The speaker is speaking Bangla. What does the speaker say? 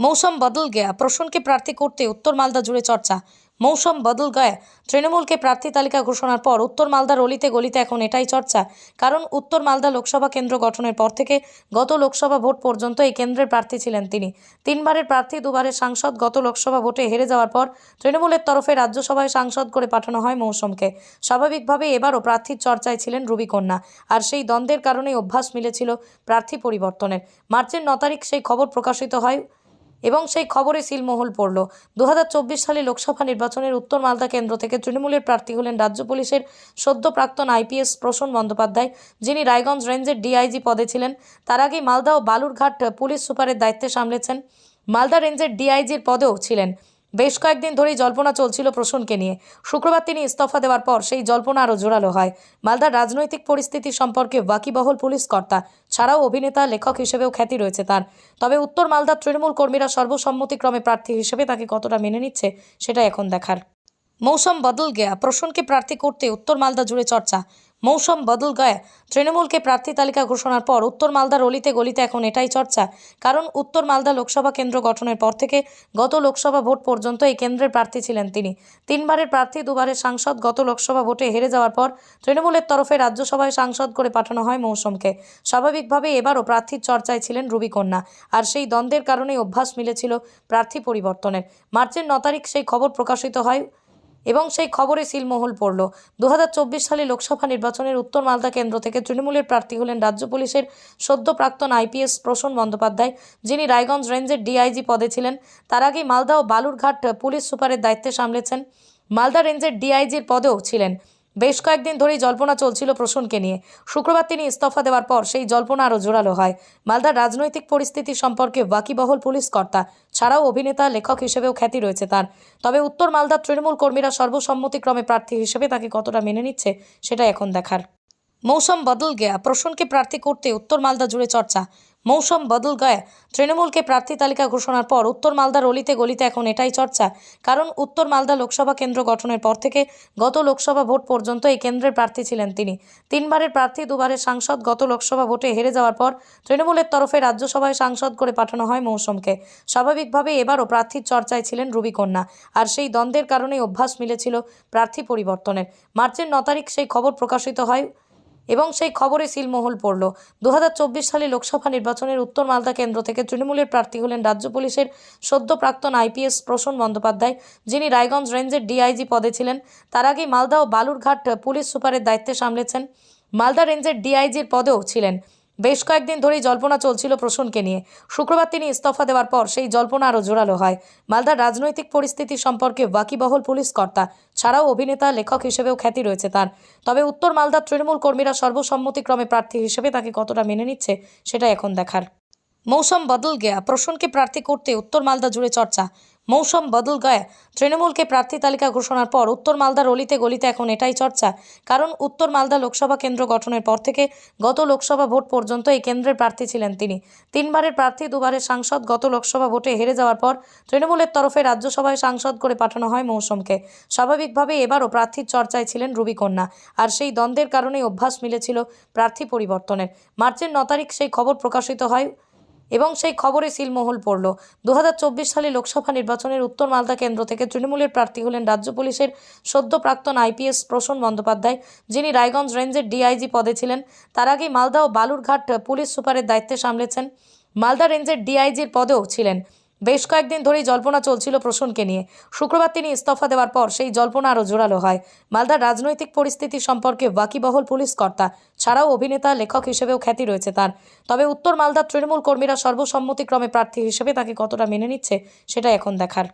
মৌসুম বদল গয়া। প্রসূনকে প্রার্থী করতে উত্তর মালদা জুড়ে চর্চা। মৌসুম বদল গয়া। তৃণমূলকে প্রার্থী তালিকা ঘোষণার পর উত্তর মালদার অলিতে গলিতে এখন এটাই চর্চা। কারণ উত্তর মালদা লোকসভা কেন্দ্র গঠনের পর থেকে গত লোকসভা ভোট পর্যন্ত এই কেন্দ্রের প্রার্থী ছিলেন তিনি। তিনবারের প্রার্থী, দুবারের সাংসদ গত লোকসভা ভোটে হেরে যাওয়ার পর তৃণমূলের তরফে রাজ্যসভায় সাংসদ করে পাঠানো হয় মৌসুমকে। স্বাভাবিকভাবে এবারও প্রার্থীর চর্চায় ছিলেন রুবিকন্যা। আর সেই দ্বন্দ্বের কারণেই অভ্যাস মিলেছিল প্রার্থী পরিবর্তনের। মার্চের ন তারিখ সেই খবর প্রকাশিত হয় এবং সেই খবরে সিলমোহল পড়ল। দু হাজার চব্বিশ সালে লোকসভা নির্বাচনের উত্তর মালদা কেন্দ্র থেকে তৃণমূলের প্রার্থী হলেন রাজ্য পুলিশের সদ্য প্রাক্তন আইপিএস প্রসূন বন্দ্যোপাধ্যায়, যিনি রায়গঞ্জ রেঞ্জের ডিআইজি পদে ছিলেন। তার আগে মালদা ও বালুরঘাট পুলিশ সুপারের দায়িত্বে সামলেছেন। মালদা রেঞ্জের ডিআইজির পদেও ছিলেন। বেশ কয়েকদিন ধরেই জল্পনা চলছিল প্রসূনকে নিয়ে। শুক্রবার তিনি ইস্তফা দেওয়ার পর সেই জল্পনা আরও জোরালো হয়। মালদার রাজনৈতিক পরিস্থিতি সম্পর্কে ওয়াকিবহল পুলিশ কর্তা ছাড়াও অভিনেতা, লেখক হিসেবেও খ্যাতি রয়েছে তার। তবে উত্তর মালদার তৃণমূল কর্মীরা সর্বসম্মতিক্রমে প্রার্থী হিসেবে তাকে কতটা মেনে নিচ্ছে সেটা এখন দেখার। মৌসুম বদল গেয়া, প্রসূনকে প্রার্থী করতে উত্তর মালদা জুড়ে চর্চা। মৌসুম বদল গয়া। তৃণমূলকে প্রার্থী তালিকা ঘোষণার পর উত্তর মালদার অলিতে গলিতে এখন এটাই চর্চা। কারণ উত্তর মালদা লোকসভা কেন্দ্র গঠনের পর থেকে গত লোকসভা ভোট পর্যন্ত এই কেন্দ্রের প্রার্থী ছিলেন তিনি। তিনবারের প্রার্থী, দুবারের সাংসদ গত লোকসভা ভোটে হেরে যাওয়ার পর তৃণমূলের তরফে রাজ্যসভায় সাংসদ করে পাঠানো হয় মৌসুমকে। স্বাভাবিকভাবে এবারও প্রার্থীর চর্চায় ছিলেন রুবিকন্যা। আর সেই দ্বন্দ্বের কারণেই অভ্যাস মিলেছিল প্রার্থী পরিবর্তনের। মার্চের ন তারিখ সেই খবর প্রকাশিত হয় এবং সেই খবরে সিলমোহল পড়ল। দু হাজার চব্বিশ সালে লোকসভা নির্বাচনের উত্তর মালদা কেন্দ্র থেকে তৃণমূলের প্রার্থী হলেন রাজ্য পুলিশের সদ্য প্রাক্তন আইপিএস প্রসূন বন্দ্যোপাধ্যায়, যিনি রায়গঞ্জ রেঞ্জের ডিআইজি পদে ছিলেন। তার আগে মালদা ও বালুরঘাট পুলিশ সুপারের দায়িত্বে সামলেছেন। মালদা রেঞ্জের ডিআইজির পদেও ছিলেন। বেশ কয়েকদিন ধরেই জল্পনা চলছিল প্রসূনকে নিয়ে। শুক্রবার তিনি ইস্তফা দেওয়ার পর সেই জল্পনা আরও জোরালো হয়। মালদার রাজনৈতিক পরিস্থিতি সম্পর্কে ওয়াকিবহল পুলিশ কর্তা ছাড়াও অভিনেতা, লেখক হিসেবেও খ্যাতি রয়েছে তার। তবে উত্তর মালদার তৃণমূল কর্মীরা সর্বসম্মতিক্রমে প্রার্থী হিসেবে তাকে কতটা মেনে নিচ্ছে, সেটা এখন দেখার। মৌসুম বদল গয়া। প্রসূনকে প্রার্থী করতে উত্তর মালদা জুড়ে চর্চা। মৌসুম বদল গয়া তৃণমূলকে প্রার্থী তালিকা ঘোষণার পর উত্তর মালদার অলিতে গলিতে এখন এটাই চর্চা। কারণ উত্তর মালদা লোকসভা কেন্দ্র গঠনের পর থেকে গত লোকসভা ভোট পর্যন্ত এই কেন্দ্রের প্রার্থী ছিলেন তিনি। তিনবারের প্রার্থী, দুবারের সাংসদ গত লোকসভা ভোটে হেরে যাওয়ার পর তৃণমূলের তরফে রাজ্যসভায় সাংসদ করে পাঠানো হয় মৌসুমকে। স্বাভাবিকভাবে এবারও প্রার্থীর চর্চায় ছিলেন রুবিকন্যা। আর সেই দ্বন্দ্বের কারণেই অভ্যাস মিলেছিল প্রার্থী পরিবর্তনের। মার্চের ন তারিখ সেই খবর প্রকাশিত হয় এবং সেই খবরে সিলমোহল পড়ল। দু হাজার চব্বিশ সালে লোকসভা নির্বাচনের উত্তর মালদা কেন্দ্র থেকে তৃণমূলের প্রার্থী হলেন রাজ্য পুলিশের সদ্য প্রাক্তন আইপিএস প্রসূন বন্দ্যোপাধ্যায়, যিনি রায়গঞ্জ রেঞ্জের ডিআইজি পদে ছিলেন। তার আগেই মালদা ও বালুরঘাট পুলিশ সুপারের দায়িত্বে সামলেছেন। মালদা রেঞ্জের ডিআইজির পদেও ছিলেন। বেশ কয়েকদিন ধরেই জল্পনা চলছিল প্রসূনকে নিয়ে। শুক্রবার তিনি ইস্তফা দেওয়ার পর সেই জল্পনা আরও জোরালো হয়। মালদার রাজনৈতিক পরিস্থিতি সম্পর্কে ওয়াকিবহল পুলিশ কর্তা ছাড়াও অভিনেতা, লেখক হিসেবেও খ্যাতি রয়েছে তার। তবে উত্তর মালদার তৃণমূল কর্মীরা সর্বসম্মতিক্রমে প্রার্থী হিসেবে তাকে কতটা মেনে নিচ্ছে, সেটা এখন দেখার। মৌসুম বদল গেয়া, প্রসূনকে প্রার্থী করতে উত্তর মালদা জুড়ে চর্চা। মৌসুম বদল গয়া। তৃণমূলকে প্রার্থী তালিকা ঘোষণার পর উত্তর মালদার অলিতে গলিতে এখন এটাই চর্চা। কারণ উত্তর মালদা লোকসভা কেন্দ্র গঠনের পর থেকে গত লোকসভা ভোট পর্যন্ত এই কেন্দ্রের প্রার্থী ছিলেন তিনি। তিনবারের প্রার্থী, দুবারের সাংসদ গত লোকসভা ভোটে হেরে যাওয়ার পর তৃণমূলের তরফে রাজ্যসভায় সাংসদ করে পাঠানো হয় মৌসুমকে। স্বাভাবিকভাবে এবারও প্রার্থীর চর্চায় ছিলেন রুবিকন্যা। আর সেই দ্বন্দ্বের কারণেই অভ্যাস মিলেছিল প্রার্থী পরিবর্তনের। মার্চের ন তারিখ সেই খবর প্রকাশিত হয় এবং সেই খবরে সিলমোহল পড়ল। দু হাজার চব্বিশ সালে লোকসভা নির্বাচনের উত্তর মালদা কেন্দ্র থেকে তৃণমূলের প্রার্থী হলেন রাজ্য পুলিশের সদ্য প্রাক্তন আইপিএস প্রসূন বন্দ্যোপাধ্যায়, যিনি রায়গঞ্জ রেঞ্জের ডিআইজি পদে ছিলেন। তার আগে মালদা ও বালুরঘাট পুলিশ সুপারের দায়িত্বে সামলেছেন। মালদা রেঞ্জের ডিআইজির পদেও ছিলেন। বেশ কয়েকদিন ধরেই জল্পনা চলছিল প্রসূনকে নিয়ে। শুক্রবার তিনি ইস্তফা দেওয়ার পর সেই জল্পনা আরও জোরালো হয়। মালদার রাজনৈতিক পরিস্থিতি সম্পর্কে বাকিবহল পুলিশ কর্তা ছাড়াও অভিনেতা, লেখক হিসেবেও খ্যাতি রয়েছে তার। তবে উত্তর মালদার তৃণমূল কর্মীরা সর্বসম্মতিক্রমে প্রার্থী হিসেবে তাকে কতটা মেনে নিচ্ছে সেটা এখন দেখার।